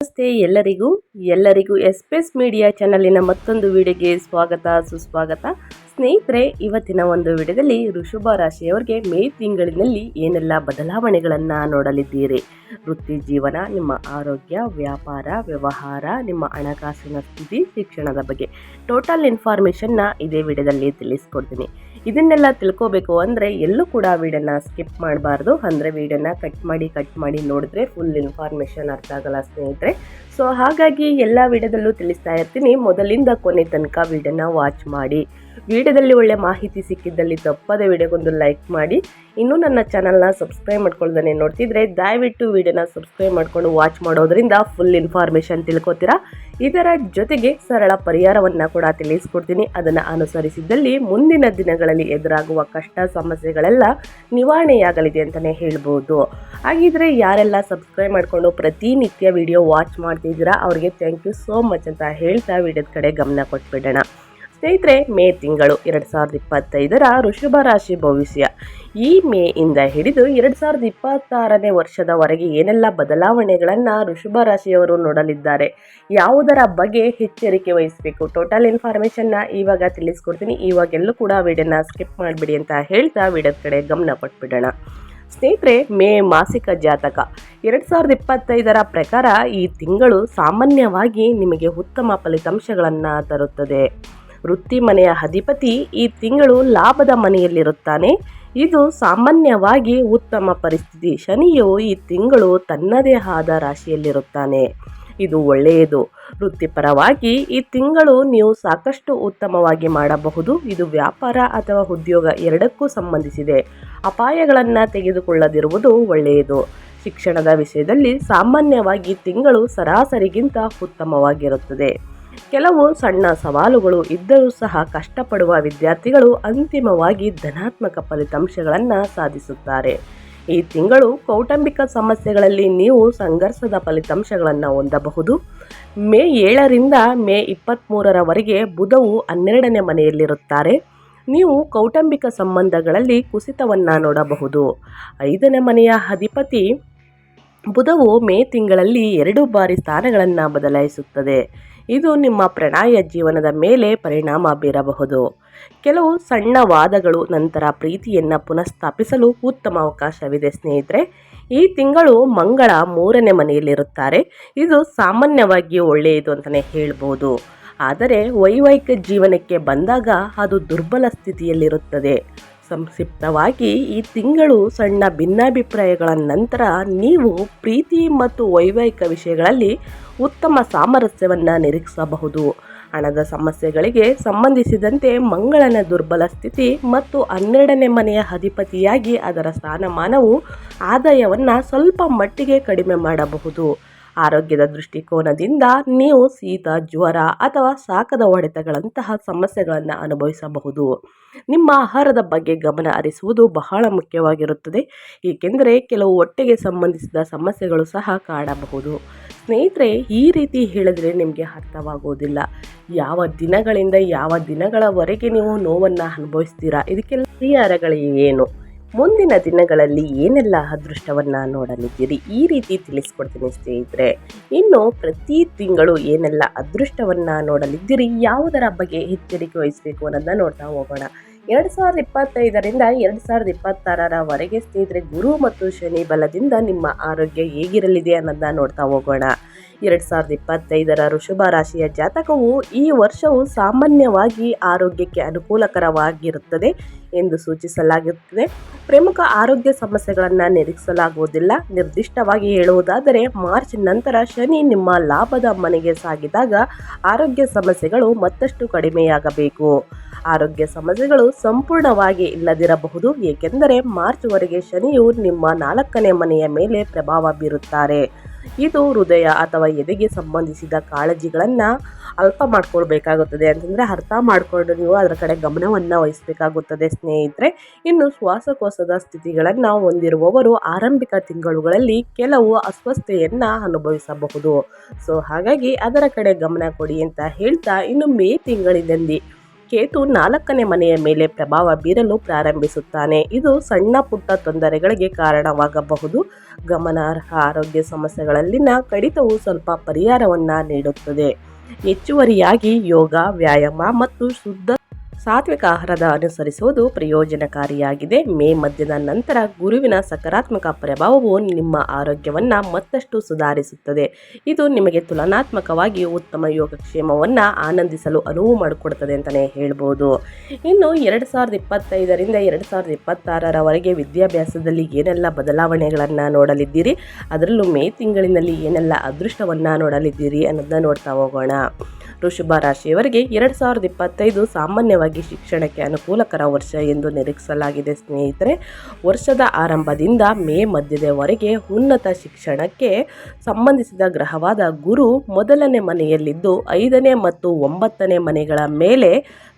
ನಮಸ್ತೆ ಎಲ್ಲರಿಗೂ ಎಲ್ಲರಿಗೂ ಎಸ್ಪೆಸ್ ಮೀಡಿಯಾ ಚಾನಲಿನ ಮತ್ತೊಂದು ವಿಡಿಯೋಗೆ ಸ್ವಾಗತ ಸುಸ್ವಾಗತ. ಸ್ನೇಹಿತರೆ, ಇವತ್ತಿನ ಒಂದು ವಿಡಿಯೋದಲ್ಲಿ ಋಷಭ ರಾಶಿಯವರಿಗೆ ಮೇ ತಿಂಗಳಿನಲ್ಲಿ ಏನೆಲ್ಲ ಬದಲಾವಣೆಗಳನ್ನು ನೋಡಲಿದ್ದೀರಿ? ವೃತ್ತಿ ಜೀವನ, ನಿಮ್ಮ ಆರೋಗ್ಯ, ವ್ಯಾಪಾರ, ವ್ಯವಹಾರ, ನಿಮ್ಮ ಹಣಕಾಸಿನ ಸ್ಥಿತಿ, ಶಿಕ್ಷಣದ ಬಗ್ಗೆ ಟೋಟಲ್ ಇನ್ಫಾರ್ಮೇಷನ್ನ ಇದೇ ವಿಡಿಯೋದಲ್ಲಿ ತಿಳಿಸ್ಕೊಡ್ತೀನಿ. ಇದನ್ನೆಲ್ಲ ತಿಳ್ಕೋಬೇಕು ಅಂದರೆ ಎಲ್ಲೂ ಕೂಡ ವಿಡಿಯೋನ ಸ್ಕಿಪ್ ಮಾಡಬಾರ್ದು. ಅಂದರೆ ವಿಡಿಯೋನ ಕಟ್ ಮಾಡಿ ಕಟ್ ಮಾಡಿ ನೋಡಿದ್ರೆ ಫುಲ್ ಇನ್ಫಾರ್ಮೇಷನ್ ಅರ್ಥ ಆಗಲ್ಲ ಸ್ನೇಹಿತರೆ. ಸೊ ಹಾಗಾಗಿ ಎಲ್ಲ ವಿಡಿಯೋದಲ್ಲೂ ತಿಳಿಸ್ತಾ ಇರ್ತೀನಿ. ಮೊದಲಿಂದ ಕೊನೆ ತನಕ ವಿಡಿಯೋನ ವಾಚ್ ಮಾಡಿ. ವಿಡಿಯೋದಲ್ಲಿ ಒಳ್ಳೆ ಮಾಹಿತಿ ಸಿಕ್ಕಿದ್ದಲ್ಲಿ ತಪ್ಪದೆ ವಿಡಿಯೋಗೊಂದು ಲೈಕ್ ಮಾಡಿ. ಇನ್ನೂ ನನ್ನ ಚಾನಲ್ನ ಸಬ್ಸ್ಕ್ರೈಬ್ ಮಾಡ್ಕೊಳ್ದೇ ನೋಡ್ತಿದ್ರೆ ದಯವಿಟ್ಟು ವಿಡಿಯೋನ ಸಬ್ಸ್ಕ್ರೈಬ್ ಮಾಡ್ಕೊಂಡು ವಾಚ್ ಮಾಡೋದ್ರಿಂದ ಫುಲ್ ಇನ್ಫಾರ್ಮೇಷನ್ ತಿಳ್ಕೊತೀರಾ? ಇದರ ಜೊತೆಗೆ ಸರಳ ಪರಿಹಾರವನ್ನು ಕೂಡ ತಿಳಿಸ್ಕೊಡ್ತೀನಿ. ಅದನ್ನು ಅನುಸರಿಸಿದ್ದಲ್ಲಿ ಮುಂದಿನ ದಿನಗಳಲ್ಲಿ ಎದುರಾಗುವ ಕಷ್ಟ, ಸಮಸ್ಯೆಗಳೆಲ್ಲ ನಿವಾರಣೆಯಾಗಲಿದೆ ಅಂತಲೇ ಹೇಳ್ಬೋದು. ಹಾಗಿದ್ರೆ ಯಾರೆಲ್ಲ ಸಬ್ಸ್ಕ್ರೈಬ್ ಮಾಡಿಕೊಂಡು ಪ್ರತಿನಿತ್ಯ ವಿಡಿಯೋ ವಾಚ್ ಮಾಡ್ತಿದ್ದೀರಾ, ಅವ್ರಿಗೆ ಥ್ಯಾಂಕ್ ಯು ಸೋ ಮಚ್ ಅಂತ ಹೇಳ್ತಾ ವಿಡಿಯೋದ ಕಡೆ ಗಮನ ಕೊಟ್ಬಿಡೋಣ. ಸ್ನೇಹಿತರೆ, ಮೇ ತಿಂಗಳು ಎರಡು ಸಾವಿರದ ಇಪ್ಪತ್ತೈದರ ಋಷಭ ರಾಶಿ ಭವಿಷ್ಯ. ಈ ಮೇ ಇಂದ ಹಿಡಿದು ಎರಡು ಸಾವಿರದ ಇಪ್ಪತ್ತಾರನೇ ವರ್ಷದವರೆಗೆ ಏನೆಲ್ಲ ಬದಲಾವಣೆಗಳನ್ನು ಋಷಭ ರಾಶಿಯವರು ನೋಡಲಿದ್ದಾರೆ, ಯಾವುದರ ಬಗ್ಗೆ ಎಚ್ಚರಿಕೆ ವಹಿಸಬೇಕು? ಟೋಟಲ್ ಇನ್ಫಾರ್ಮೇಷನ್ನ ಇವಾಗ ತಿಳಿಸ್ಕೊಡ್ತೀನಿ. ಇವಾಗೆಲ್ಲೂ ಕೂಡ ವಿಡಿಯೋನ ಸ್ಕಿಪ್ ಮಾಡಿಬಿಡಿ ಅಂತ ಹೇಳ್ತಾ ವಿಡಿಯೋದ ಕಡೆ ಗಮನ ಕೊಟ್ಬಿಡೋಣ. ಸ್ನೇಹಿತರೆ, ಮೇ ಮಾಸಿಕ ಜಾತಕ. ಎರಡು ಸಾವಿರದ ಇಪ್ಪತ್ತೈದರ ಪ್ರಕಾರ ಈ ತಿಂಗಳು ಸಾಮಾನ್ಯವಾಗಿ ನಿಮಗೆ ಉತ್ತಮ ಫಲಿತಾಂಶಗಳನ್ನು ತರುತ್ತದೆ. ವೃತ್ತಿ ಮನೆಯ ಅಧಿಪತಿ ಈ ತಿಂಗಳು ಲಾಭದ ಮನೆಯಲ್ಲಿರುತ್ತಾನೆ. ಇದು ಸಾಮಾನ್ಯವಾಗಿ ಉತ್ತಮ ಪರಿಸ್ಥಿತಿ. ಶನಿಯು ಈ ತಿಂಗಳು ತನ್ನದೇ ಆದ ರಾಶಿಯಲ್ಲಿರುತ್ತಾನೆ. ಇದು ಒಳ್ಳೆಯದು. ವೃತ್ತಿಪರವಾಗಿ ಈ ತಿಂಗಳು ನೀವು ಸಾಕಷ್ಟು ಉತ್ತಮವಾಗಿ ಮಾಡಬಹುದು. ಇದು ವ್ಯಾಪಾರ ಅಥವಾ ಉದ್ಯೋಗ ಎರಡಕ್ಕೂ ಸಂಬಂಧಿಸಿದೆ. ಅಪಾಯಗಳನ್ನು ತೆಗೆದುಕೊಳ್ಳದಿರುವುದು ಒಳ್ಳೆಯದು. ಶಿಕ್ಷಣದ ವಿಷಯದಲ್ಲಿ ಸಾಮಾನ್ಯವಾಗಿ ತಿಂಗಳು ಸರಾಸರಿಗಿಂತ ಉತ್ತಮವಾಗಿರುತ್ತದೆ. ಕೆಲವು ಸಣ್ಣ ಸವಾಲುಗಳು ಇದ್ದರೂ ಸಹ ಕಷ್ಟಪಡುವ ವಿದ್ಯಾರ್ಥಿಗಳು ಅಂತಿಮವಾಗಿ ಧನಾತ್ಮಕ ಫಲಿತಾಂಶಗಳನ್ನು ಸಾಧಿಸುತ್ತಾರೆ. ಈ ತಿಂಗಳು ಕೌಟುಂಬಿಕ ಸಮಸ್ಯೆಗಳಲ್ಲಿ ನೀವು ಸಂಘರ್ಷದ ಫಲಿತಾಂಶಗಳನ್ನು ಹೊಂದಬಹುದು. ಮೇ ಏಳರಿಂದ ಮೇ ಇಪ್ಪತ್ತ್ಮೂರರವರೆಗೆ ಬುಧವು ಹನ್ನೆರಡನೇ ಮನೆಯಲ್ಲಿರುತ್ತಾರೆ. ನೀವು ಕೌಟುಂಬಿಕ ಸಂಬಂಧಗಳಲ್ಲಿ ಕುಸಿತವನ್ನು ನೋಡಬಹುದು. ಐದನೇ ಮನೆಯ ಅಧಿಪತಿ ಬುಧವು ಮೇ ತಿಂಗಳಲ್ಲಿ ಎರಡು ಬಾರಿ ಸ್ಥಾನಗಳನ್ನು ಬದಲಾಯಿಸುತ್ತದೆ. ಇದು ನಿಮ್ಮ ಪ್ರಣಯ ಜೀವನದ ಮೇಲೆ ಪರಿಣಾಮ ಬೀರಬಹುದು. ಕೆಲವು ಸಣ್ಣ ವಾದಗಳು ನಂತರ ಪ್ರೀತಿಯನ್ನು ಪುನಃಸ್ಥಾಪಿಸಲು ಉತ್ತಮ ಅವಕಾಶವಿದೆ ಸ್ನೇಹಿತರೆ. ಈ ತಿಂಗಳು ಮಂಗಳ ಮೂರನೇ ಮನೆಯಲ್ಲಿರುತ್ತಾರೆ. ಇದು ಸಾಮಾನ್ಯವಾಗಿ ಒಳ್ಳೆಯದು ಅಂತಲೇ ಹೇಳ್ಬೋದು. ಆದರೆ ವೈವಾಹಿಕ ಜೀವನಕ್ಕೆ ಬಂದಾಗ ಅದು ದುರ್ಬಲ ಸ್ಥಿತಿಯಲ್ಲಿರುತ್ತದೆ. ಸಂಕ್ಷಿಪ್ತವಾಗಿ, ಈ ತಿಂಗಳು ಸಣ್ಣ ಭಿನ್ನಾಭಿಪ್ರಾಯಗಳ ನಂತರ ನೀವು ಪ್ರೀತಿ ಮತ್ತು ವೈವಾಹಿಕ ವಿಷಯಗಳಲ್ಲಿ ಉತ್ತಮ ಸಾಮರಸ್ಯವನ್ನು ನಿರೀಕ್ಷಿಸಬಹುದು. ಹಣದ ಸಮಸ್ಯೆಗಳಿಗೆ ಸಂಬಂಧಿಸಿದಂತೆ ಮಂಗಳನ ದುರ್ಬಲ ಸ್ಥಿತಿ ಮತ್ತು ಹನ್ನೆರಡನೇ ಮನೆಯ ಅಧಿಪತಿಯಾಗಿ ಅದರ ಸ್ಥಾನಮಾನವು ಆದಾಯವನ್ನು ಸ್ವಲ್ಪ ಮಟ್ಟಿಗೆ ಕಡಿಮೆ ಮಾಡಬಹುದು. ಆರೋಗ್ಯದ ದೃಷ್ಟಿಕೋನದಿಂದ ನೀವು ಶೀತ, ಜ್ವರ ಅಥವಾ ಶಾಖದ ಹೊಡೆತಗಳಂತಹ ಸಮಸ್ಯೆಗಳನ್ನು ಅನುಭವಿಸಬಹುದು. ನಿಮ್ಮ ಆಹಾರದ ಬಗ್ಗೆ ಗಮನ ಹರಿಸುವುದು ಬಹಳ ಮುಖ್ಯವಾಗಿರುತ್ತದೆ. ಏಕೆಂದರೆ ಕೆಲವು ಹೊಟ್ಟೆಗೆ ಸಂಬಂಧಿಸಿದ ಸಮಸ್ಯೆಗಳು ಸಹ ಕಾಡಬಹುದು. ಸ್ನೇಹಿತರೆ, ಈ ರೀತಿ ಹೇಳಿದರೆ ನಿಮಗೆ ಅರ್ಥವಾಗುವುದಿಲ್ಲ. ಯಾವ ದಿನಗಳಿಂದ ಯಾವ ದಿನಗಳವರೆಗೆ ನೀವು ನೋವನ್ನು ಅನುಭವಿಸ್ತೀರಾ? ಇದಕ್ಕೆಲ್ಲ ಪರಿಹಾರಗಳು ಏನು ಮುಂದಿನ ದಿನಗಳಲ್ಲಿ ಏನೆಲ್ಲ ಅದೃಷ್ಟವನ್ನು ನೋಡಲಿದ್ದೀರಿ? ಈ ರೀತಿ ತಿಳಿಸ್ಕೊಡ್ತೀನಿ ಸ್ನೇಹಿತರೆ. ಇನ್ನು ಪ್ರತಿ ತಿಂಗಳು ಏನೆಲ್ಲ ಅದೃಷ್ಟವನ್ನು ನೋಡಲಿದ್ದೀರಿ? ಯಾವುದರ ಬಗ್ಗೆ ಎಚ್ಚರಿಕೆ ವಹಿಸಬೇಕು ಅನ್ನೋದನ್ನ ನೋಡ್ತಾ ಹೋಗೋಣ. ಎರಡು ಸಾವಿರದ ಇಪ್ಪತ್ತೈದರಿಂದ ಎರಡು ಸಾವಿರದ ಇಪ್ಪತ್ತಾರರವರೆಗೆ ಸ್ನೇಹಿತರೆ, ಗುರು ಮತ್ತು ಶನಿ ಬಲದಿಂದ ನಿಮ್ಮ ಆರೋಗ್ಯ ಹೇಗಿರಲಿದೆ ಅನ್ನೋದನ್ನ ನೋಡ್ತಾ ಹೋಗೋಣ. ಎರಡು ಸಾವಿರದ ಇಪ್ಪತ್ತೈದರ ಋಷಭ ರಾಶಿಯ ಜಾತಕವು ಈ ವರ್ಷವು ಸಾಮಾನ್ಯವಾಗಿ ಆರೋಗ್ಯಕ್ಕೆ ಅನುಕೂಲಕರವಾಗಿರುತ್ತದೆ ಎಂದು ಸೂಚಿಸಲಾಗುತ್ತದೆ. ಪ್ರಮುಖ ಆರೋಗ್ಯ ಸಮಸ್ಯೆಗಳನ್ನು ನಿರೀಕ್ಷಿಸಲಾಗುವುದಿಲ್ಲ. ನಿರ್ದಿಷ್ಟವಾಗಿ ಹೇಳುವುದಾದರೆ, ಮಾರ್ಚ್ ನಂತರ ಶನಿ ನಿಮ್ಮ ಲಾಭದ ಮನೆಗೆ ಸಾಗಿದಾಗ ಆರೋಗ್ಯ ಸಮಸ್ಯೆಗಳು ಮತ್ತಷ್ಟು ಕಡಿಮೆಯಾಗಬೇಕು. ಆರೋಗ್ಯ ಸಮಸ್ಯೆಗಳು ಸಂಪೂರ್ಣವಾಗಿ ಇಲ್ಲದಿರಬಹುದು, ಏಕೆಂದರೆ ಮಾರ್ಚ್ವರೆಗೆ ಶನಿಯು ನಿಮ್ಮ ನಾಲ್ಕನೇ ಮನೆಯ ಮೇಲೆ ಪ್ರಭಾವ ಬೀರುತ್ತಾರೆ. ಇದು ಹೃದಯ ಅಥವಾ ಎದೆಗೆ ಸಂಬಂಧಿಸಿದ ಕಾಳಜಿಗಳನ್ನು ಅಲ್ಪ ಮಾಡ್ಕೊಳ್ಬೇಕಾಗುತ್ತದೆ ಅಂತಂದರೆ ಅರ್ಥ ಮಾಡಿಕೊಂಡು ನೀವು ಅದರ ಕಡೆ ಗಮನವನ್ನು ವಹಿಸಬೇಕಾಗುತ್ತದೆ ಸ್ನೇಹಿತರೆ. ಇನ್ನು ಶ್ವಾಸಕೋಶದ ಸ್ಥಿತಿಗಳನ್ನು ಹೊಂದಿರುವವರು ಆರಂಭಿಕ ತಿಂಗಳುಗಳಲ್ಲಿ ಕೆಲವು ಅಸ್ವಸ್ಥೆಯನ್ನು ಅನುಭವಿಸಬಹುದು. ಸೊ ಹಾಗಾಗಿ ಅದರ ಕಡೆ ಗಮನ ಕೊಡಿ ಅಂತ ಹೇಳ್ತಾ ಇನ್ನು ಮೇ ತಿಂಗಳಿನಲ್ಲಿ ಕೇತು ನಾಲ್ಕನೇ ಮನೆಯ ಮೇಲೆ ಪ್ರಭಾವ ಬೀರಲು ಪ್ರಾರಂಭಿಸುತ್ತಾನೆ. ಇದು ಸಣ್ಣ ಪುಟ್ಟ ತೊಂದರೆಗಳಿಗೆ ಕಾರಣವಾಗಬಹುದು. ಗಮನಾರ್ಹ ಆರೋಗ್ಯ ಸಮಸ್ಯೆಗಳಲ್ಲಿನ ಕಡಿತವು ಸ್ವಲ್ಪ ಪರಿಹಾರವನ್ನು ನೀಡುತ್ತದೆ. ಹೆಚ್ಚುವರಿಯಾಗಿ ಯೋಗ, ವ್ಯಾಯಾಮ ಮತ್ತು ಶುದ್ಧ ಸಾತ್ವಿಕ ಆಹಾರದ ಅನುಸರಿಸುವುದು ಪ್ರಯೋಜನಕಾರಿಯಾಗಿದೆ. ಮೇ ಮಧ್ಯದ ನಂತರ ಗುರುವಿನ ಸಕಾರಾತ್ಮಕ ಪ್ರಭಾವವು ನಿಮ್ಮ ಆರೋಗ್ಯವನ್ನು ಮತ್ತಷ್ಟು ಸುಧಾರಿಸುತ್ತದೆ. ಇದು ನಿಮಗೆ ತುಲನಾತ್ಮಕವಾಗಿ ಉತ್ತಮ ಯೋಗಕ್ಷೇಮವನ್ನು ಆನಂದಿಸಲು ಅನುವು ಮಾಡಿಕೊಡುತ್ತದೆ ಅಂತಲೇ ಹೇಳ್ಬೋದು. ಇನ್ನು ಎರಡು ಸಾವಿರದ ಇಪ್ಪತ್ತೈದರಿಂದ ಎರಡು ಸಾವಿರದ ಇಪ್ಪತ್ತಾರರವರೆಗೆ ವಿದ್ಯಾಭ್ಯಾಸದಲ್ಲಿ ಏನೆಲ್ಲ ಬದಲಾವಣೆಗಳನ್ನು ನೋಡಲಿದ್ದೀರಿ? ಅದರಲ್ಲೂ ಮೇ ತಿಂಗಳಿನಲ್ಲಿ ಏನೆಲ್ಲ ಅದೃಷ್ಟವನ್ನು ನೋಡಲಿದ್ದೀರಿ ಅನ್ನೋದನ್ನ ನೋಡ್ತಾ ಹೋಗೋಣ. ವೃಷಭ ರಾಶಿಯವರಿಗೆ ಎರಡು ಸಾವಿರದ ಇಪ್ಪತ್ತೈದು ಸಾಮಾನ್ಯವಾಗಿ ಶಿಕ್ಷಣಕ್ಕೆ ಅನುಕೂಲಕರ ವರ್ಷ ಎಂದು ನಿರೀಕ್ಷಿಸಲಾಗಿದೆ. ಸ್ನೇಹಿತರೆ, ವರ್ಷದ ಆರಂಭದಿಂದ ಮೇ ಮಧ್ಯದವರೆಗೆ ಉನ್ನತ ಶಿಕ್ಷಣಕ್ಕೆ ಸಂಬಂಧಿಸಿದ ಗ್ರಹವಾದ ಗುರು ಮೊದಲನೇ ಮನೆಯಲ್ಲಿದ್ದು, ಐದನೇ ಮತ್ತು ಒಂಬತ್ತನೇ ಮನೆಗಳ ಮೇಲೆ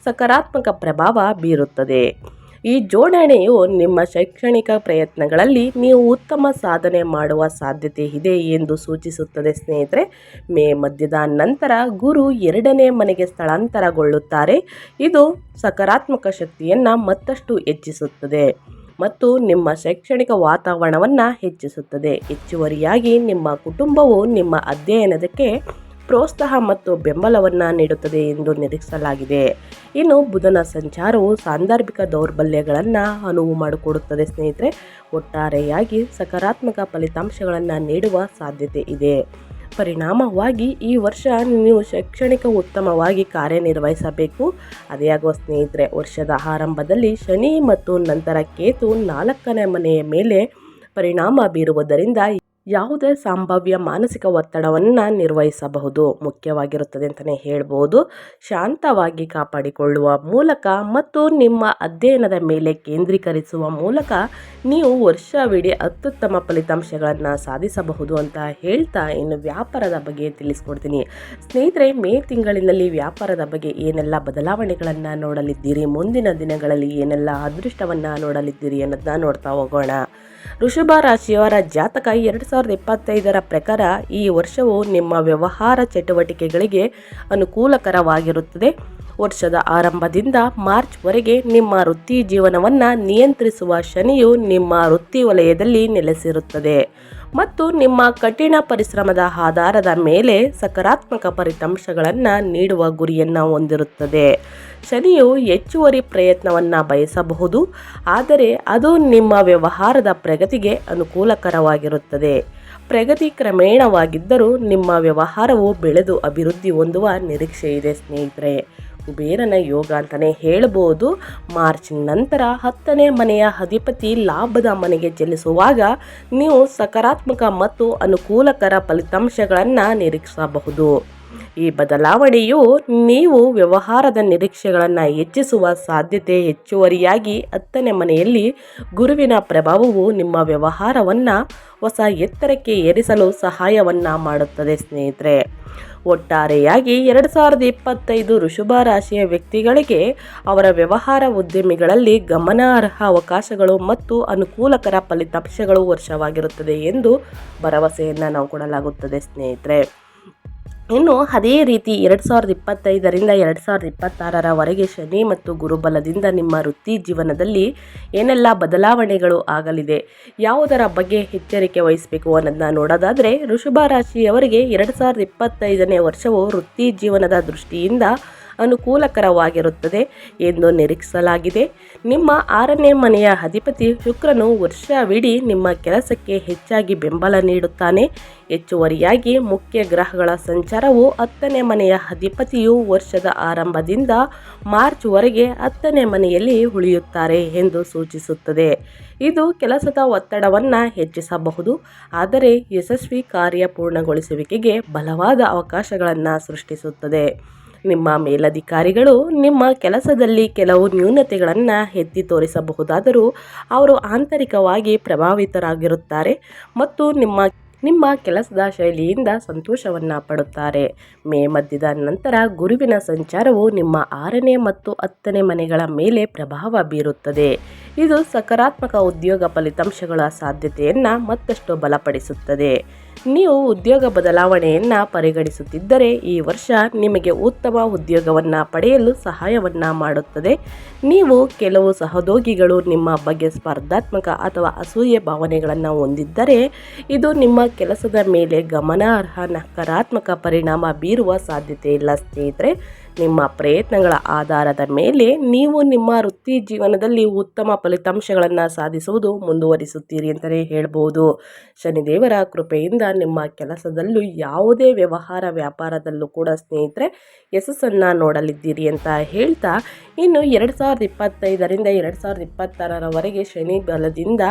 ಸಕಾರಾತ್ಮಕ ಪ್ರಭಾವ ಬೀರುತ್ತದೆ. ಈ ಜೋಡಣೆಯು ನಿಮ್ಮ ಶೈಕ್ಷಣಿಕ ಪ್ರಯತ್ನಗಳಲ್ಲಿ ನೀವು ಉತ್ತಮ ಸಾಧನೆ ಮಾಡುವ ಸಾಧ್ಯತೆ ಇದೆ ಎಂದು ಸೂಚಿಸುತ್ತದೆ, ಸ್ನೇಹಿತರೆ. ಮೇ ಮಧ್ಯದ ನಂತರ ಗುರು ಎರಡನೇ ಮನೆಗೆ ಸ್ಥಳಾಂತರಗೊಳ್ಳುತ್ತಾರೆ. ಇದು ಸಕಾರಾತ್ಮಕ ಶಕ್ತಿಯನ್ನು ಮತ್ತಷ್ಟು ಹೆಚ್ಚಿಸುತ್ತದೆ ಮತ್ತು ನಿಮ್ಮ ಶೈಕ್ಷಣಿಕ ವಾತಾವರಣವನ್ನು ಹೆಚ್ಚಿಸುತ್ತದೆ. ಹೆಚ್ಚುವರಿಯಾಗಿ ನಿಮ್ಮ ಕುಟುಂಬವು ನಿಮ್ಮ ಅಧ್ಯಯನದಕ್ಕೆ ಪ್ರೋತ್ಸಾಹ ಮತ್ತು ಬೆಂಬಲವನ್ನು ನೀಡುತ್ತದೆ ಎಂದು ನಿರೀಕ್ಷಿಸಲಾಗಿದೆ. ಇನ್ನು ಬುಧನ ಸಂಚಾರವು ಸಾಂದರ್ಭಿಕ ದೌರ್ಬಲ್ಯಗಳನ್ನು ಅನುವು ಮಾಡಿಕೊಡುತ್ತದೆ ಸ್ನೇಹಿತರೆ. ಒಟ್ಟಾರೆಯಾಗಿ ಸಕಾರಾತ್ಮಕ ಫಲಿತಾಂಶಗಳನ್ನು ನೀಡುವ ಸಾಧ್ಯತೆ ಇದೆ. ಪರಿಣಾಮವಾಗಿ ಈ ವರ್ಷ ನೀವು ಶೈಕ್ಷಣಿಕ ಉತ್ತಮವಾಗಿ ಕಾರ್ಯನಿರ್ವಹಿಸಬೇಕು. ಅದೇ ಆಗುವ ಸ್ನೇಹಿತರೆ, ವರ್ಷದ ಆರಂಭದಲ್ಲಿ ಶನಿ ಮತ್ತು ನಂತರ ಕೇತು ನಾಲ್ಕನೇ ಮನೆಯ ಮೇಲೆ ಪರಿಣಾಮ ಬೀರುವುದರಿಂದ ಯಾವುದೇ ಸಂಭಾವ್ಯ ಮಾನಸಿಕ ಒತ್ತಡವನ್ನು ನಿರ್ವಹಿಸಬಹುದು. ಮುಖ್ಯವಾಗಿರುತ್ತದೆ ಅಂತಲೇ ಹೇಳ್ಬೋದು. ಶಾಂತವಾಗಿ ಕಾಪಾಡಿಕೊಳ್ಳುವ ಮೂಲಕ ಮತ್ತು ನಿಮ್ಮ ಅಧ್ಯಯನದ ಮೇಲೆ ಕೇಂದ್ರೀಕರಿಸುವ ಮೂಲಕ ನೀವು ವರ್ಷವಿಡೀ ಅತ್ಯುತ್ತಮ ಫಲಿತಾಂಶಗಳನ್ನು ಸಾಧಿಸಬಹುದು ಅಂತ ಹೇಳ್ತಾ ಇನ್ನು ವ್ಯಾಪಾರದ ಬಗ್ಗೆ ತಿಳಿಸ್ಕೊಡ್ತೀನಿ. ಸ್ನೇಹಿತರೆ, ಮೇ ತಿಂಗಳಿನಲ್ಲಿ ವ್ಯಾಪಾರದ ಬಗ್ಗೆ ಏನೆಲ್ಲ ಬದಲಾವಣೆಗಳನ್ನು ನೋಡಲಿದ್ದೀರಿ? ಮುಂದಿನ ದಿನಗಳಲ್ಲಿ ಏನೆಲ್ಲ ಅದೃಷ್ಟವನ್ನು ನೋಡಲಿದ್ದೀರಿ ಅನ್ನೋದನ್ನ ನೋಡ್ತಾ ಹೋಗೋಣ. ಋಷಭ ರಾಶಿಯವರ ಜಾತಕ ಎರಡು ಸಾವಿರದ ಇಪ್ಪತ್ತೈದರ ಪ್ರಕಾರ ಈ ವರ್ಷವು ನಿಮ್ಮ ವ್ಯವಹಾರ ಚಟುವಟಿಕೆಗಳಿಗೆ ಅನುಕೂಲಕರವಾಗಿರುತ್ತದೆ. ವರ್ಷದ ಆರಂಭದಿಂದ ಮಾರ್ಚ್ವರೆಗೆ ನಿಮ್ಮ ವೃತ್ತಿ ಜೀವನವನ್ನು ನಿಯಂತ್ರಿಸುವ ಶನಿಯು ನಿಮ್ಮ ವೃತ್ತಿ ವಲಯದಲ್ಲಿ ನೆಲೆಸಿರುತ್ತದೆ. ಮತ್ತು ನಿಮ್ಮ ಕಠಿಣ ಪರಿಶ್ರಮದ ಆಧಾರದ ಮೇಲೆ ಸಕಾರಾತ್ಮಕ ಫಲಿತಾಂಶಗಳನ್ನು ನೀಡುವ ಗುರಿಯನ್ನು ಹೊಂದಿರುತ್ತದೆ. ಶನಿಯು ಹೆಚ್ಚುವರಿ ಪ್ರಯತ್ನವನ್ನು ಬಯಸಬಹುದು, ಆದರೆ ಅದು ನಿಮ್ಮ ವ್ಯವಹಾರದ ಪ್ರಗತಿಗೆ ಅನುಕೂಲಕರವಾಗಿರುತ್ತದೆ. ಪ್ರಗತಿ ಕ್ರಮೇಣವಾಗಿದ್ದರೂ ನಿಮ್ಮ ವ್ಯವಹಾರವು ಬೆಳೆದು ಅಭಿವೃದ್ಧಿ ಹೊಂದುವ ನಿರೀಕ್ಷೆ ಇದೆ ಸ್ನೇಹಿತರೆ. ಕುಬೇರನ ಯೋಗ ಅಂತಲೇ ಹೇಳ್ಬೋದು. ಮಾರ್ಚ್ ನಂತರ ಹತ್ತನೇ ಮನೆಯ ಅಧಿಪತಿ ಲಾಭದ ಮನೆಗೆ ಚಲಿಸುವಾಗ ನೀವು ಸಕಾರಾತ್ಮಕ ಮತ್ತು ಅನುಕೂಲಕರ ಫಲಿತಾಂಶಗಳನ್ನು ನಿರೀಕ್ಷಿಸಬಹುದು. ಈ ಬದಲಾವಣೆಯು ನೀವು ವ್ಯವಹಾರದ ನಿರೀಕ್ಷೆಗಳನ್ನು ಹೆಚ್ಚಿಸುವ ಸಾಧ್ಯತೆ ಹೆಚ್ಚುವರಿಯಾಗಿ ಹತ್ತನೇ ಮನೆಯಲ್ಲಿ ಗುರುವಿನ ಪ್ರಭಾವವು ನಿಮ್ಮ ವ್ಯವಹಾರವನ್ನು ಹೊಸ ಎತ್ತರಕ್ಕೆ ಏರಿಸಲು ಸಹಾಯವನ್ನು ಮಾಡುತ್ತದೆ ಸ್ನೇಹಿತರೆ. ಒಟ್ಟಾರೆಯಾಗಿ ಎರಡು ಸಾವಿರದ ಇಪ್ಪತ್ತೈದು ಋಷಭ ರಾಶಿಯ ವ್ಯಕ್ತಿಗಳಿಗೆ ಅವರ ವ್ಯವಹಾರ ಉದ್ಯಮಿಗಳಲ್ಲಿ ಗಮನಾರ್ಹ ಅವಕಾಶಗಳು ಮತ್ತು ಅನುಕೂಲಕರ ಫಲಿತಾಂಶಗಳು ವರ್ಷವಾಗಿರುತ್ತದೆ ಎಂದು ಭರವಸೆಯನ್ನು ನಾವು ಕೊಡಲಾಗುತ್ತದೆ ಸ್ನೇಹಿತರೆ. ಇನ್ನು ಅದೇ ರೀತಿ ಎರಡು ಸಾವಿರದ ಇಪ್ಪತ್ತೈದರಿಂದ ಎರಡು ಸಾವಿರದ ಇಪ್ಪತ್ತಾರರವರೆಗೆ ಶನಿ ಮತ್ತು ಗುರುಬಲದಿಂದ ನಿಮ್ಮ ವೃತ್ತಿ ಜೀವನದಲ್ಲಿ ಏನೆಲ್ಲ ಬದಲಾವಣೆಗಳು ಆಗಲಿದೆ, ಯಾವುದರ ಬಗ್ಗೆ ಎಚ್ಚರಿಕೆ ವಹಿಸಬೇಕು ಅನ್ನೋದನ್ನ ನೋಡೋದಾದರೆ ಋಷಭ ರಾಶಿಯವರಿಗೆ ಎರಡು ಸಾವಿರದ ಇಪ್ಪತ್ತೈದನೇ ವರ್ಷವು ವೃತ್ತಿ ಜೀವನದ ದೃಷ್ಟಿಯಿಂದ ಅನುಕೂಲಕರವಾಗಿರುತ್ತದೆ ಎಂದು ನಿರೀಕ್ಷಿಸಲಾಗಿದೆ. ನಿಮ್ಮ ಆರನೇ ಮನೆಯ ಅಧಿಪತಿ ಶುಕ್ರನು ವರ್ಷವಿಡೀ ನಿಮ್ಮ ಕೆಲಸಕ್ಕೆ ಹೆಚ್ಚಾಗಿ ಬೆಂಬಲ ನೀಡುತ್ತಾನೆ. ಹೆಚ್ಚುವರಿಯಾಗಿ ಮುಖ್ಯ ಗ್ರಹಗಳ ಸಂಚಾರವು ಹತ್ತನೇ ಮನೆಯ ಅಧಿಪತಿಯು ವರ್ಷದ ಆರಂಭದಿಂದ ಮಾರ್ಚ್ವರೆಗೆ ಹತ್ತನೇ ಮನೆಯಲ್ಲಿ ಉಳಿಯುತ್ತಾರೆ ಎಂದು ಸೂಚಿಸುತ್ತದೆ. ಇದು ಕೆಲಸದ ಒತ್ತಡವನ್ನು ಹೆಚ್ಚಿಸಬಹುದು, ಆದರೆ ಯಶಸ್ವಿ ಕಾರ್ಯ ಪೂರ್ಣಗೊಳಿಸುವಿಕೆಗೆ ಬಲವಾದ ಅವಕಾಶಗಳನ್ನು ಸೃಷ್ಟಿಸುತ್ತದೆ. ನಿಮ್ಮ ಮೇಲಧಿಕಾರಿಗಳು ನಿಮ್ಮ ಕೆಲಸದಲ್ಲಿ ಕೆಲವು ನ್ಯೂನತೆಗಳನ್ನು ಎತ್ತಿ ತೋರಿಸಬಹುದಾದರೂ ಅವರು ಆಂತರಿಕವಾಗಿ ಪ್ರಭಾವಿತರಾಗಿರುತ್ತಾರೆ ಮತ್ತು ನಿಮ್ಮ ನಿಮ್ಮ ಕೆಲಸದ ಶೈಲಿಯಿಂದ ಸಂತೋಷವನ್ನು ಪಡುತ್ತಾರೆ. ಮೇ ಮಧ್ಯದ ನಂತರ ಗುರುವಿನ ಸಂಚಾರವು ನಿಮ್ಮ ಆರನೇ ಮತ್ತು ಹತ್ತನೇ ಮನೆಗಳ ಮೇಲೆ ಪ್ರಭಾವ ಬೀರುತ್ತದೆ. ಇದು ಸಕಾರಾತ್ಮಕ ಉದ್ಯೋಗ ಫಲಿತಾಂಶಗಳ ಸಾಧ್ಯತೆಯನ್ನು ಮತ್ತಷ್ಟು ಬಲಪಡಿಸುತ್ತದೆ. ನೀವು ಉದ್ಯೋಗ ಬದಲಾವಣೆಯನ್ನು ಪರಿಗಣಿಸುತ್ತಿದ್ದರೆ ಈ ವರ್ಷ ನಿಮಗೆ ಉತ್ತಮ ಉದ್ಯೋಗವನ್ನು ಪಡೆಯಲು ಸಹಾಯವನ್ನು ಮಾಡುತ್ತದೆ. ನೀವು ಕೆಲವು ಸಹೋದ್ಯೋಗಿಗಳು ನಿಮ್ಮ ಬಗ್ಗೆ ಸ್ಪರ್ಧಾತ್ಮಕ ಅಥವಾ ಅಸೂಯೆ ಭಾವನೆಗಳನ್ನು ಹೊಂದಿದ್ದರೆ ಇದು ನಿಮ್ಮ ಕೆಲಸದ ಮೇಲೆ ಗಮನಾರ್ಹ ನಕಾರಾತ್ಮಕ ಪರಿಣಾಮ ಬೀರುವ ಸಾಧ್ಯತೆ ಇಲ್ಲ ಸ್ನೇಹಿತರೆ. ನಿಮ್ಮ ಪ್ರಯತ್ನಗಳ ಆಧಾರದ ಮೇಲೆ ನೀವು ನಿಮ್ಮ ವೃತ್ತಿ ಜೀವನದಲ್ಲಿ ಉತ್ತಮ ಫಲಿತಾಂಶಗಳನ್ನು ಸಾಧಿಸುವುದು ಮುಂದುವರಿಸುತ್ತೀರಿ ಅಂತಲೇ ಹೇಳ್ಬೋದು. ಶನಿದೇವರ ಕೃಪೆಯಿಂದ ನಿಮ್ಮ ಕೆಲಸದಲ್ಲೂ ಯಾವುದೇ ವ್ಯವಹಾರ ವ್ಯಾಪಾರದಲ್ಲೂ ಕೂಡ ಸ್ನೇಹಿತರೆ, ಯಶಸ್ಸನ್ನು ನೋಡಲಿದ್ದೀರಿ ಅಂತ ಹೇಳ್ತಾ ಇನ್ನು ಎರಡು ಸಾವಿರದ ಇಪ್ಪತ್ತೈದರಿಂದ ಎರಡು ಸಾವಿರದ ಇಪ್ಪತ್ತಾರರವರೆಗೆ ಶನಿ ಬಲದಿಂದ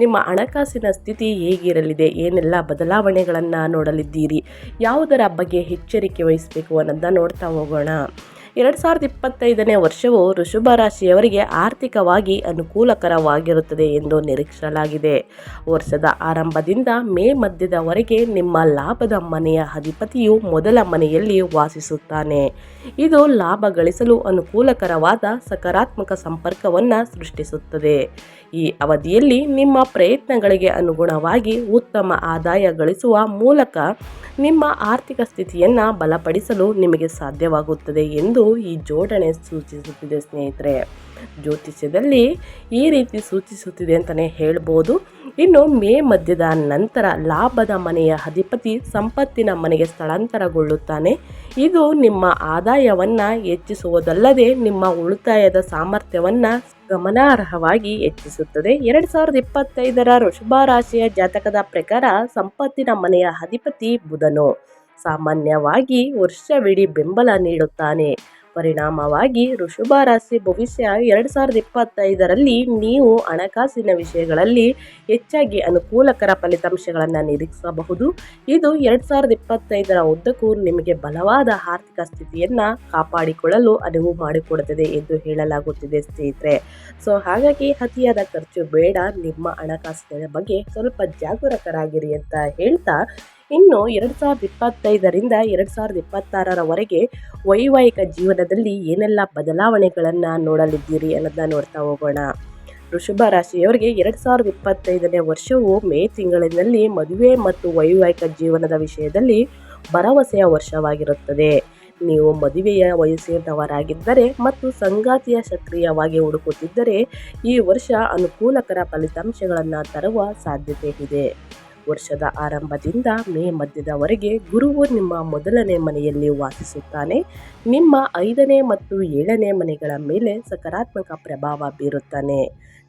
ನಿಮ್ಮ ಹಣಕಾಸಿನ ಸ್ಥಿತಿ ಹೇಗಿರಲಿದೆ? ಏನೆಲ್ಲ ಬದಲಾವಣೆಗಳನ್ನು ನೋಡಲಿದ್ದೀರಿ? ಯಾವುದರ ಬಗ್ಗೆ ಎಚ್ಚರಿಕೆ ವಹಿಸಬೇಕು ಅನ್ನೋದನ್ನ ನೋಡ್ತಾ ಹೋಗೋಣ. ಎರಡು ಸಾವಿರದ ಇಪ್ಪತ್ತೈದನೇ ವರ್ಷವು ಋಷಭ ರಾಶಿಯವರಿಗೆ ಆರ್ಥಿಕವಾಗಿ ಅನುಕೂಲಕರವಾಗಿರುತ್ತದೆ ಎಂದು ನಿರೀಕ್ಷಿಸಲಾಗಿದೆ. ವರ್ಷದ ಆರಂಭದಿಂದ ಮೇ ಮಧ್ಯದವರೆಗೆ ನಿಮ್ಮ ಲಾಭದ ಮನೆಯ ಅಧಿಪತಿಯು ಮೊದಲ ಮನೆಯಲ್ಲಿ ವಾಸಿಸುತ್ತಾನೆ. ಇದು ಲಾಭ ಗಳಿಸಲು ಅನುಕೂಲಕರವಾದ ಸಕಾರಾತ್ಮಕ ಸಂಪರ್ಕವನ್ನು ಸೃಷ್ಟಿಸುತ್ತದೆ. ಈ ಅವಧಿಯಲ್ಲಿ ನಿಮ್ಮ ಪ್ರಯತ್ನಗಳಿಗೆ ಅನುಗುಣವಾಗಿ ಉತ್ತಮ ಆದಾಯ ಗಳಿಸುವ ಮೂಲಕ ನಿಮ್ಮ ಆರ್ಥಿಕ ಸ್ಥಿತಿಯನ್ನು ಬಲಪಡಿಸಲು ನಿಮಗೆ ಸಾಧ್ಯವಾಗುತ್ತದೆ ಎಂದು ಈ ಜೋಡಣೆ ಸೂಚಿಸುತ್ತಿದೆ ಸ್ನೇಹಿತರೆ. ಜ್ಯೋತಿಷ್ಯದಲ್ಲಿ ಈ ರೀತಿ ಸೂಚಿಸುತ್ತಿದೆ ಅಂತಲೇ ಹೇಳ್ಬೋದು. ಇನ್ನು ಮೇ ಮಧ್ಯದ ನಂತರ ಲಾಭದ ಮನೆಯ ಅಧಿಪತಿ ಸಂಪತ್ತಿನ ಮನೆಗೆ ಸ್ಥಳಾಂತರಗೊಳ್ಳುತ್ತಾನೆ. ಇದು ನಿಮ್ಮ ಆದಾಯವನ್ನು ಹೆಚ್ಚಿಸುವುದಲ್ಲದೆ ನಿಮ್ಮ ಉಳಿತಾಯದ ಸಾಮರ್ಥ್ಯವನ್ನು ಗಮನಾರ್ಹವಾಗಿ ಹೆಚ್ಚಿಸುತ್ತದೆ. ಎರಡು ಸಾವಿರದ ಇಪ್ಪತ್ತೈದರ ರಾಶಿಯ ಜಾತಕದ ಪ್ರಕಾರ ಸಂಪತ್ತಿನ ಮನೆಯ ಅಧಿಪತಿ ಬುಧನು. ಸಾಮಾನ್ಯವಾಗಿ ವರ್ಷವಿಡೀ ಬೆಂಬಲ ನೀಡುತ್ತಾನೆ. ಪರಿಣಾಮವಾಗಿ ಋಷಭ ರಾಶಿ ಭವಿಷ್ಯ ಎರಡು ಸಾವಿರದ ಇಪ್ಪತ್ತೈದರಲ್ಲಿ ನೀವು ಹಣಕಾಸಿನ ವಿಷಯಗಳಲ್ಲಿ ಹೆಚ್ಚಾಗಿ ಅನುಕೂಲಕರ ಫಲಿತಾಂಶಗಳನ್ನು ನಿರೀಕ್ಷಿಸಬಹುದು. ಇದು ಎರಡು ಸಾವಿರದ ಇಪ್ಪತ್ತೈದರ ಉದ್ದಕ್ಕೂ ನಿಮಗೆ ಬಲವಾದ ಆರ್ಥಿಕ ಸ್ಥಿತಿಯನ್ನು ಕಾಪಾಡಿಕೊಳ್ಳಲು ಅನುವು ಮಾಡಿಕೊಡುತ್ತದೆ ಎಂದು ಹೇಳಲಾಗುತ್ತಿದೆ ಸ್ನೇಹಿತರೆ. ಸೊ, ಹಾಗಾಗಿ ಅತಿಯಾದ ಖರ್ಚು ಬೇಡ, ನಿಮ್ಮ ಹಣಕಾಸಿನ ಬಗ್ಗೆ ಸ್ವಲ್ಪ ಜಾಗರೂಕರಾಗಿರಿ ಅಂತ ಹೇಳ್ತಾ ಇನ್ನು ಎರಡು ಸಾವಿರದ ಇಪ್ಪತ್ತೈದರಿಂದ ಎರಡು ಸಾವಿರದ ಇಪ್ಪತ್ತಾರರವರೆಗೆ ವೈವಾಹಿಕ ಜೀವನದಲ್ಲಿ ಏನೆಲ್ಲ ಬದಲಾವಣೆಗಳನ್ನು ನೋಡಲಿದ್ದೀರಿ ಅನ್ನೋದನ್ನ ನೋಡ್ತಾ ಹೋಗೋಣ. ವೃಷಭ ರಾಶಿಯವರಿಗೆ ಎರಡು ಸಾವಿರದ ಇಪ್ಪತ್ತೈದನೇ ವರ್ಷವು ಮೇ ತಿಂಗಳಿನಲ್ಲಿ ಮದುವೆ ಮತ್ತು ವೈವಾಹಿಕ ಜೀವನದ ವಿಷಯದಲ್ಲಿ ಭರವಸೆಯ ವರ್ಷವಾಗಿರುತ್ತದೆ. ನೀವು ಮದುವೆಯ ವಯಸ್ಸಿನವರಾಗಿದ್ದರೆ ಮತ್ತು ಸಂಗಾತಿಯ ಸಕ್ರಿಯವಾಗಿ ಹುಡುಕುತ್ತಿದ್ದರೆ ಈ ವರ್ಷ ಅನುಕೂಲಕರ ಫಲಿತಾಂಶಗಳನ್ನು ತರುವ ಸಾಧ್ಯತೆ ಇದೆ ವರ್ಷದ ಆರಂಭದಿಂದ ಮೇ ಮಧ್ಯದವರೆಗೆ ಗುರುವು ನಿಮ್ಮ ಮೊದಲನೇ ಮನೆಯಲ್ಲಿ ವಾಸಿಸುತ್ತಾನೆ. ನಿಮ್ಮ ಐದನೇ ಮತ್ತು ಏಳನೇ ಮನೆಗಳ ಮೇಲೆ ಸಕಾರಾತ್ಮಕ ಪ್ರಭಾವ ಬೀರುತ್ತಾನೆ.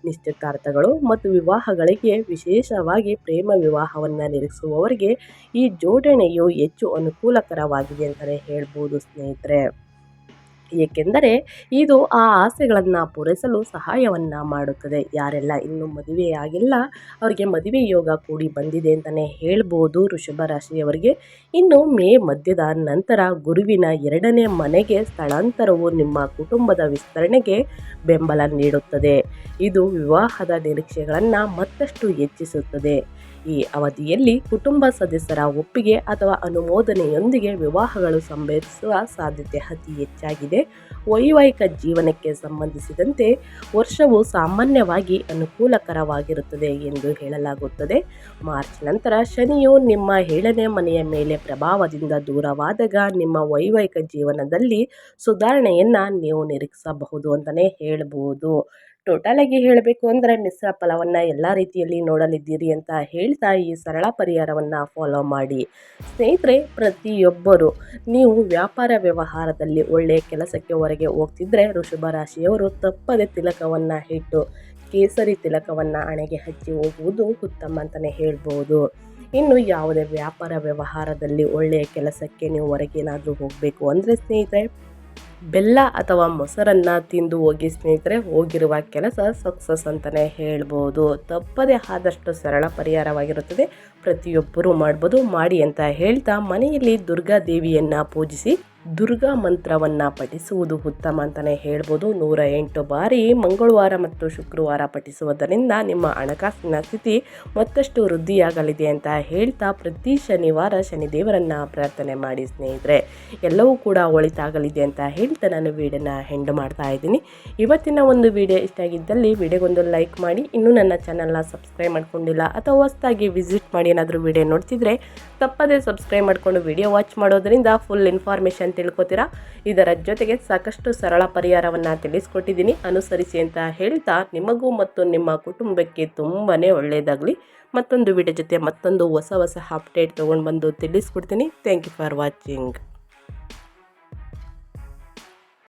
ನಿಶ್ಚಿತಾರ್ಥಗಳು ಮತ್ತು ವಿವಾಹಗಳಿಗೆ ವಿಶೇಷವಾಗಿ ಪ್ರೇಮ ವಿವಾಹವನ್ನು ನಿರೀಕ್ಷಿಸುವವರಿಗೆ ಈ ಜೋಡಣೆಯು ಹೆಚ್ಚು ಅನುಕೂಲಕರವಾಗಿದೆ ಅಂತಲೇ ಹೇಳ್ಬೋದು ಸ್ನೇಹಿತರೆ. ಏಕೆಂದರೆ ಇದು ಆ ಆಸೆಗಳನ್ನು ಪೂರೈಸಲು ಸಹಾಯವನ್ನು ಮಾಡುತ್ತದೆ. ಯಾರೆಲ್ಲ ಇನ್ನೂ ಮದುವೆಯಾಗಿಲ್ಲ ಅವರಿಗೆ ಮದುವೆ ಯೋಗ ಕೂಡಿ ಬಂದಿದೆ ಅಂತಲೇ ಹೇಳ್ಬೋದು ವೃಷಭ ರಾಶಿಯವರಿಗೆ. ಇನ್ನು ಮೇ ಮಧ್ಯದ ನಂತರ ಗುರುವಿನ ಎರಡನೇ ಮನೆಗೆ ಸ್ಥಳಾಂತರವು ನಿಮ್ಮ ಕುಟುಂಬದ ವಿಸ್ತರಣೆಗೆ ಬೆಂಬಲ ನೀಡುತ್ತದೆ. ಇದು ವಿವಾಹದ ನಿರೀಕ್ಷೆಗಳನ್ನು ಮತ್ತಷ್ಟು ಹೆಚ್ಚಿಸುತ್ತದೆ. ಈ ಅವಧಿಯಲ್ಲಿ ಕುಟುಂಬ ಸದಸ್ಯರ ಒಪ್ಪಿಗೆ ಅಥವಾ ಅನುಮೋದನೆಯೊಂದಿಗೆ ವಿವಾಹಗಳು ಸಂಭವಿಸುವ ಸಾಧ್ಯತೆ ಅತಿ ಹೆಚ್ಚಾಗಿದೆ. ವೈವಾಹಿಕ ಜೀವನಕ್ಕೆ ಸಂಬಂಧಿಸಿದಂತೆ ವರ್ಷವು ಸಾಮಾನ್ಯವಾಗಿ ಅನುಕೂಲಕರವಾಗಿರುತ್ತದೆ ಎಂದು ಹೇಳಲಾಗುತ್ತದೆ. ಮಾರ್ಚ್ ನಂತರ ಶನಿಯು ನಿಮ್ಮ ಏಳನೇ ಮನೆಯ ಮೇಲೆ ಪ್ರಭಾವದಿಂದ ದೂರವಾದಾಗ ನಿಮ್ಮ ವೈವಾಹಿಕ ಜೀವನದಲ್ಲಿ ಸುಧಾರಣೆಯನ್ನು ನೀವು ನಿರೀಕ್ಷಿಸಬಹುದು ಅಂತಲೇ ಹೇಳ್ಬೋದು. ಟೋಟಲಾಗಿ ಹೇಳಬೇಕು ಅಂದರೆ ಮಿಶ್ರ ಫಲವನ್ನು ಎಲ್ಲ ರೀತಿಯಲ್ಲಿ ನೋಡಲಿದ್ದೀರಿ ಅಂತ ಹೇಳ್ತಾ ಈ ಸರಳ ಪರಿಹಾರವನ್ನು ಫಾಲೋ ಮಾಡಿ. ಸ್ನೇಹಿತರೆ, ಪ್ರತಿಯೊಬ್ಬರು ನೀವು ವ್ಯಾಪಾರ ವ್ಯವಹಾರದಲ್ಲಿ ಒಳ್ಳೆಯ ಕೆಲಸಕ್ಕೆ ಹೊರಗೆ ಹೋಗ್ತಿದ್ರೆ ಋಷಭ ರಾಶಿಯವರು ತಪ್ಪದೆ ತಿಲಕವನ್ನು ಇಟ್ಟು ಕೇಸರಿ ತಿಲಕವನ್ನು ಹಣೆಗೆ ಹಚ್ಚಿ ಹೋಗುವುದು ಉತ್ತಮ ಅಂತಲೇ ಹೇಳ್ಬೋದು. ಇನ್ನು ಯಾವುದೇ ವ್ಯಾಪಾರ ವ್ಯವಹಾರದಲ್ಲಿ ಒಳ್ಳೆಯ ಕೆಲಸಕ್ಕೆ ನೀವು ಹೊರಗೇನಾದರೂ ಹೋಗಬೇಕು ಅಂದರೆ ಸ್ನೇಹಿತರೆ ಬೆಲ್ಲ ಅಥವಾ ಮೊಸರನ್ನು ತಿಂದು ಹೋಗಿ ಸ್ನೇಹಿತರೆ, ಹೋಗಿರುವ ಕೆಲಸ ಸಕ್ಸಸ್ ಅಂತಲೇ ಹೇಳ್ಬೋದು. ತಪ್ಪದೇ ಆದಷ್ಟು ಸರಳ ಪರಿಹಾರವಾಗಿರುತ್ತದೆ. ಪ್ರತಿಯೊಬ್ಬರೂ ಮಾಡ್ಬೋದು. ಮಾಡಿ ಅಂತ ಹೇಳ್ತಾ ಮನೆಯಲ್ಲಿ ದುರ್ಗಾ ದೇವಿಯನ್ನು ಪೂಜಿಸಿ ದುರ್ಗಾ ಮಂತ್ರವನ್ನು ಪಠಿಸುವುದು ಉತ್ತಮ ಅಂತಲೇ ಹೇಳ್ಬೋದು. ನೂರ ಎಂಟು ಬಾರಿ ಮಂಗಳವಾರ ಮತ್ತು ಶುಕ್ರವಾರ ಪಠಿಸುವುದರಿಂದ ನಿಮ್ಮ ಹಣಕಾಸಿನ ಸ್ಥಿತಿ ಮತ್ತಷ್ಟು ವೃದ್ಧಿಯಾಗಲಿದೆ ಅಂತ ಹೇಳ್ತಾ ಪ್ರತಿ ಶನಿವಾರ ಶನಿದೇವರನ್ನು ಪ್ರಾರ್ಥನೆ ಮಾಡಿ ಸ್ನೇಹಿತರೆ. ಎಲ್ಲವೂ ಕೂಡ ಒಳಿತಾಗಲಿದೆ ಅಂತ ಹೇಳ್ತಾ ನಾನು ವೀಡಿಯೋನ ಹೆಂಡ್ ಮಾಡ್ತಾ ಇದ್ದೀನಿ. ಇವತ್ತಿನ ಒಂದು ವಿಡಿಯೋ ಇಷ್ಟ ಆಗಿದ್ದಲ್ಲಿ ವಿಡಿಯೋಗೊಂದು ಲೈಕ್ ಮಾಡಿ. ಇನ್ನೂ ನನ್ನ ಚಾನಲ್ನ ಸಬ್ಸ್ಕ್ರೈಬ್ ಮಾಡ್ಕೊಂಡಿಲ್ಲ ಅಥವಾ ಹೊಸದಾಗಿ ವಿಸಿಟ್ ಮಾಡಿ ಏನಾದರೂ ವಿಡಿಯೋ ನೋಡ್ತಿದ್ರೆ ತಪ್ಪದೇ ಸಬ್ಸ್ಕ್ರೈಬ್ ಮಾಡಿಕೊಂಡು ವಿಡಿಯೋ ವಾಚ್ ಮಾಡೋದ್ರಿಂದ ಫುಲ್ ಇನ್ಫಾರ್ಮೇಷನ್ ತಿಳ್ಕೊತೀರಾ? ಇದರ ಜೊತೆಗೆ ಸಾಕಷ್ಟು ಸರಳ ಪರಿಹಾರವನ್ನು ತಿಳಿಸ್ಕೊಟ್ಟಿದ್ದೀನಿ. ಅನುಸರಿಸಿ ಅಂತ ಹೇಳ್ತಾ ನಿಮಗೂ ಮತ್ತು ನಿಮ್ಮ ಕುಟುಂಬಕ್ಕೆ ತುಂಬಾ ಒಳ್ಳೆಯದಾಗಲಿ ಮತ್ತೊಂದು ವಿಡಿಯೋ ಜೊತೆ ಮತ್ತೊಂದು ಹೊಸ ಹೊಸ ಅಪ್ಡೇಟ್ ತೊಗೊಂಡು ಬಂದು ತಿಳಿಸ್ಕೊಡ್ತೀನಿ. Thank you for watching